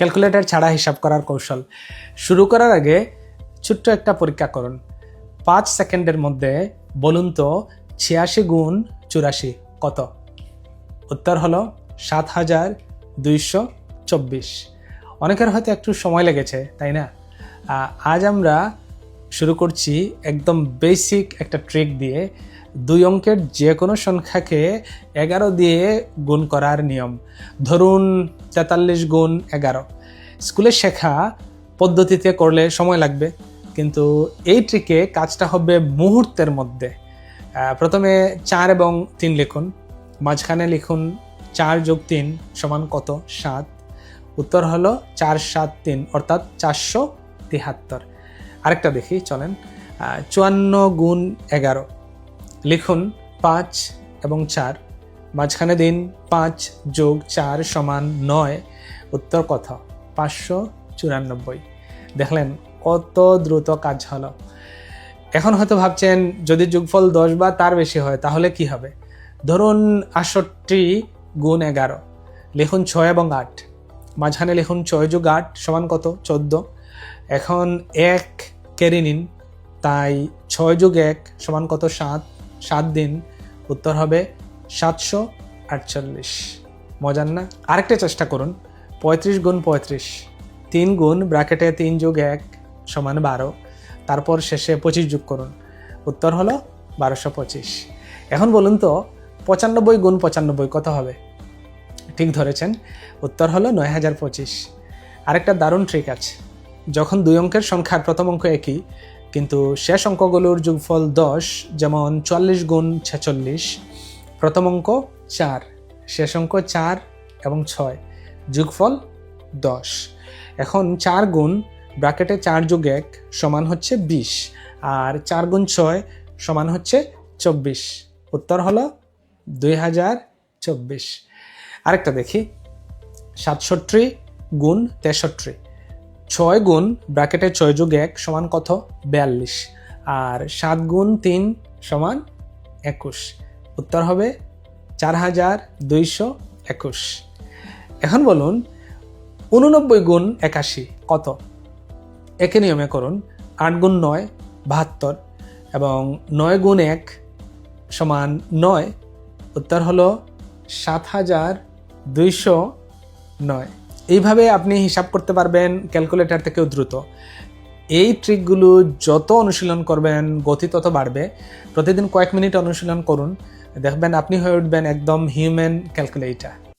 Calculator ছাড়া হিসাব করার কৌশল। শুরু করার আগে ছোট্ট একটা পরীক্ষা করুন। পাঁচ সেকেন্ডের মধ্যে বলুন তো ছিয়াশি গুণ চুরাশি কত? উত্তর হলো সাত হাজার দুইশো চব্বিশ। অনেকের হয়তো একটু সময় লেগেছে, তাই না? আজ আমরা শুরু করছি একদম বেসিক একটা ট্রিক দিয়ে। দুই অঙ্কের যে কোনো সংখ্যাকে এগারো দিয়ে গুণ করার নিয়ম। ধরুন তেতাল্লিশ গুণ এগারো। স্কুলে শেখা পদ্ধতিতে করলে সময় লাগবে, কিন্তু এই ট্রিকে কাজটা হবে মুহূর্তের মধ্যে। প্রথমে চার এবং তিন লিখুন। মাঝখানে লিখুন চার যোগ তিন সমান কত? সাত। উত্তর হলো চার, সাত, তিন, অর্থাৎ চারশো তিহাত্তর। আরেকটা দেখি, চলেন। চুয়ান্ন গুণ এগারো। লিখুন পাঁচ এবং চার। মাঝখানে দিন পাঁচ যোগ চার সমান নয়। উত্তর কত? পাঁচশো চুরানব্বই। দেখলেন কত দ্রুত কাজ হলো। এখন হয়তো ভাবছেন, যদি যোগফল দশ বা তার বেশি হয়, তাহলে কি হবে? ধরুন আটষট্টি গুণ এগারো। লিখুন ছয় এবং আট। মাঝখানে লিখুন ছয় যোগ আট সমান কত? চোদ্দ। এখন এক কেড়ে নিন, তাই ছয় যোগ এক সমান কত? সাত। সাত দিন। উত্তর হবে সাতশো আটচল্লিশ। মজার না? আরেকটা চেষ্টা করুন। পঁয়ত্রিশ গুণ পঁয়ত্রিশ। তিন গুণ ব্র্যাকেটে তিন যোগ এক সমান বারো। তারপর শেষে পঁচিশ যোগ করুন। উত্তর হলো বারোশো পঁচিশ। এখন বলুন তো, পঁচানব্বই গুণ পঁচানব্বই কত হবে? ঠিক ধরেছেন। উত্তর হলো নয় হাজার পঁচিশ। আরেকটা দারুণ ট্রিক আছে। যখন দুই অঙ্কের সংখ্যার প্রথম অঙ্ক একই কিন্তু শেষ অঙ্কগুলোর যোগফল দশ, যেমন চুয়াল্লিশ গুণ ছেচল্লিশ, প্রথম অঙ্ক চার, শেষ অঙ্ক চার এবং ছয়, যোগফল দশ। এখন চার গুণ, ব্র্যাকেটে চার যোগ এক সমান হচ্ছে বিশ, আর চার গুণ ছয় সমান হচ্ছে চব্বিশ। উত্তর হলো দুই হাজার চব্বিশ। আরেকটা দেখি, সাতষট্টি গুণ তেষট্টি। ছয় গুণ ব্র্যাকেটে ছয় যোগ এক সমান কত? বিয়াল্লিশ। আর সাত গুণ তিন সমান একুশ। উত্তর হবে চার হাজার দুইশো একুশ। এখন বলুন, উননব্বই গুণ একাশি কত? একে নিয়মে করুন, আট গুণ নয়, বাহাত্তর এবং নয় গুণ এক সমান নয়। উত্তর হলো সাত হাজার দুইশো নয়। এইভাবে আপনি হিসাব করতে পারবেন ক্যালকুলেটার থেকেও দ্রুত। এই ট্রিকগুলো যত অনুশীলন করবেন, গতি তত বাড়বে। প্রতিদিন কয়েক মিনিট অনুশীলন করুন। দেখবেন আপনি হয়ে উঠবেন একদম হিউম্যান ক্যালকুলেটর